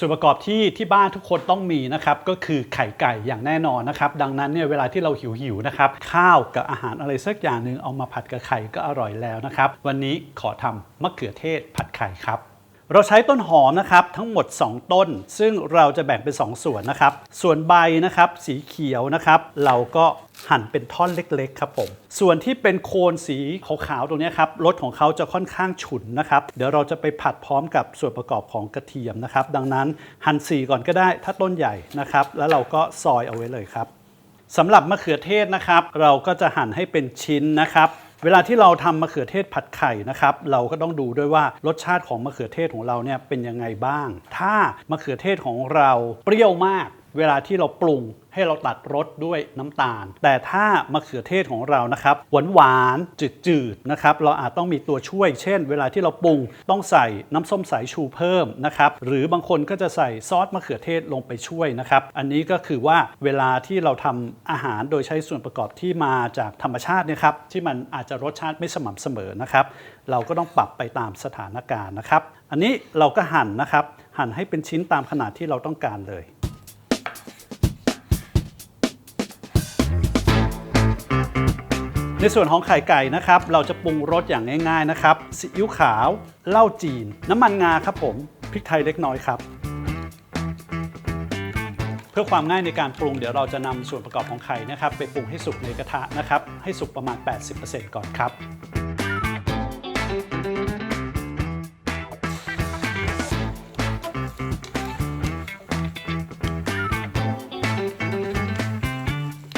ส่วนประกอบที่ที่บ้านทุกคนต้องมีนะครับก็คือไข่ไก่อย่างแน่นอนนะครับดังนั้นเนี่ยเวลาที่เราหิวหิวๆนะครับข้าวกับอาหารอะไรสักอย่างหนึ่งเอามาผัดกับไข่ก็อร่อยแล้วนะครับวันนี้ขอทำมะเขือเทศผัดไข่ครับ เราใช้ต้นหอมนะครับทั้งหมด 2 ต้น ซึ่งเราจะแบ่งเป็น 2 ส่วนนะครับ ส่วนใบนะครับสีเขียวนะครับ เราก็ หั่นเป็นท่อนเล็กๆครับผม ส่วนที่เป็นโคนสีขาวๆตรงนี้ครับรสของเขาจะค่อนข้างฉุนนะครับ เดี๋ยวเราจะไปผัดพร้อมกับส่วนประกอบของกระเทียมนะครับ ดังนั้นหั่นสีก่อนก็ได้ถ้าต้นใหญ่นะครับ แล้วเราก็ซอยเอาไว้เลยครับสำหรับมะเขือเทศนะครับ เราก็จะหั่นให้เป็นชิ้นนะครับเวลาที่เราทำมะเขือเทศผัดไข่นะครับ เราก็ต้องดูด้วยว่ารสชาติของมะเขือเทศของเราเนี่ยเป็นยังไงบ้าง ถ้ามะเขือเทศของเราเปรี้ยวมาก เวลาที่เราปรุงให้เราตัดรสด้วยน้ำตาล แต่ถ้ามะเขือเทศของเรานะครับหวานหวานจืดๆนะครับเราอาจต้องมีตัวช่วย เช่น เวลาที่เราปรุงต้องใส่น้ำส้มสายชูเพิ่มนะครับหรือบางคนก็จะใส่ซอสมะเขือเทศลงไปช่วยนะครับอันนี้ก็คือว่าเวลาที่เราทำอาหารโดยใช้ส่วนประกอบที่มาจากธรรมชาตินะครับที่มันอาจจะรสชาติไม่สม่ำเสมอนะครับเราก็ต้องปรับไปตามสถานการณ์นะครับ อันนี้เราก็หั่นนะครับหั่นให้เป็นชิ้นตามขนาดที่เราต้องการเลย ในส่วนของไข่ไก่นะครับ เราจะปรุงรสอย่างง่ายๆนะครับซีอิ๊วขาวเหล้าจีน น้ำมันงาครับผมพริกไทยเล็กน้อยครับ เพื่อความง่ายในการปรุงเดี๋ยวเราจะนำส่วนประกอบของไข่นะครับ ไปปรุงให้สุกในกระทะนะครับ ให้สุกประมาณ 80%ก่อนครับ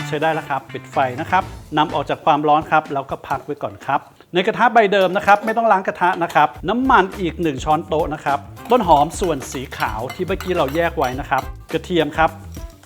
ใช้ได้แล้วครับ ปิดไฟนะครับนำออกจากความร้อนครับแล้วก็พักไว้ก่อนครับ ในกระทะใบเดิมนะครับ ไม่ต้องล้างกระทะนะครับ น้ำมันอีก 1 ช้อนโต๊ะนะครับ ต้นหอมส่วนสีขาวที่เมื่อกี้เราแยกไว้นะครับ กระเทียมครับ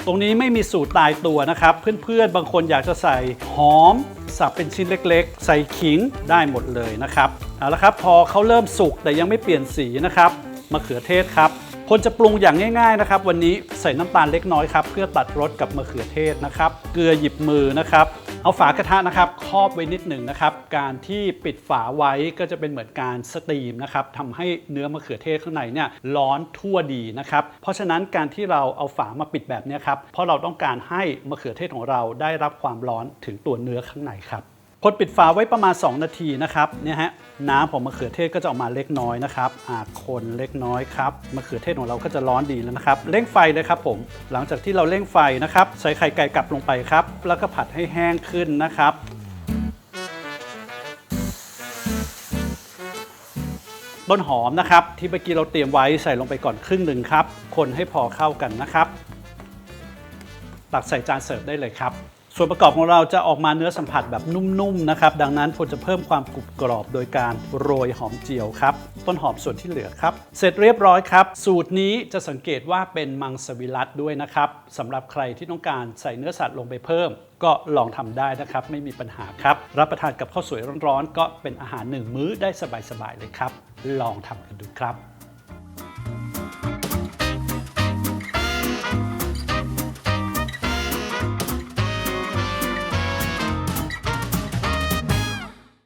ตรงนี้ไม่มีสูตรตายตัวนะครับ เพื่อนๆ บางคนอยากจะใส่หอม สับเป็นชิ้นเล็กๆ ใส่ขิงได้หมดเลยนะครับเอาละครับ พอเขาเริ่มสุกแต่ยังไม่เปลี่ยนสีนะครับมะเขือเทศครับ คนจะปรุงอย่างง่ายๆนะครับ วันนี้ใส่น้ำตาลเล็กน้อยครับเพื่อตัดรสกับมะเขือเทศนะครับ เกลือหยิบมือนะครับ เอาฝากระทะนะครับครอบไว้นิดหนึ่งนะครับ การที่ปิดฝาไว้ก็จะเป็นเหมือนการสตรีมนะครับทำให้เนื้อมะเขือเทศข้างในเนี่ยร้อนทั่วดีนะครับ เพราะฉะนั้นการที่เราเอาฝามาปิดแบบนี้ครับเพราะเราต้องการให้มะเขือเทศของเราได้รับความร้อนถึงตัวเนื้อข้างในครับ คนปิดฝาไว้ประมาณ 2 นาทีนะครับเนี่ยฮะน้ำของมะเขือเทศก็จะออกมาเล็กน้อยนะครับอาคนเล็กน้อยครับมะเขือเทศของเราก็จะร้อนดีแล้วนะครับเร่งไฟเลยครับผมหลังจากที่เราเร่งไฟนะครับ ใส่ไข่ไก่กลับลงไปครับ แล้วก็ผัดให้แห้งขึ้นนะครับต้นหอมนะครับที่เมื่อกี้เราเตรียมไว้ใส่ลงไปก่อนครึ่งหนึ่งครับ คนให้พอเข้ากันนะครับ ตักใส่จานเสิร์ฟได้เลยครับ ส่วนประกอบของเราจะออกมาเนื้อสัมผัสแบบนุ่มๆนะครับ ดังนั้นผมจะเพิ่มความกรุบกรอบโดยการโรยหอมเจียวครับ ต้นหอมส่วนที่เหลือครับ เสร็จเรียบร้อยครับ สูตรนี้จะสังเกตว่าเป็นมังสวิรัตด้วยนะครับสำหรับใครที่ต้องการใส่เนื้อสัตว์ลงไปเพิ่ม ก็ลองทำได้นะครับ ไม่มีปัญหาครับ รับประทานกับข้าวสวยร้อนๆก็เป็นอาหารหนึ่งมื้อได้สบายๆเลยครับ ลองทำกันดูครับ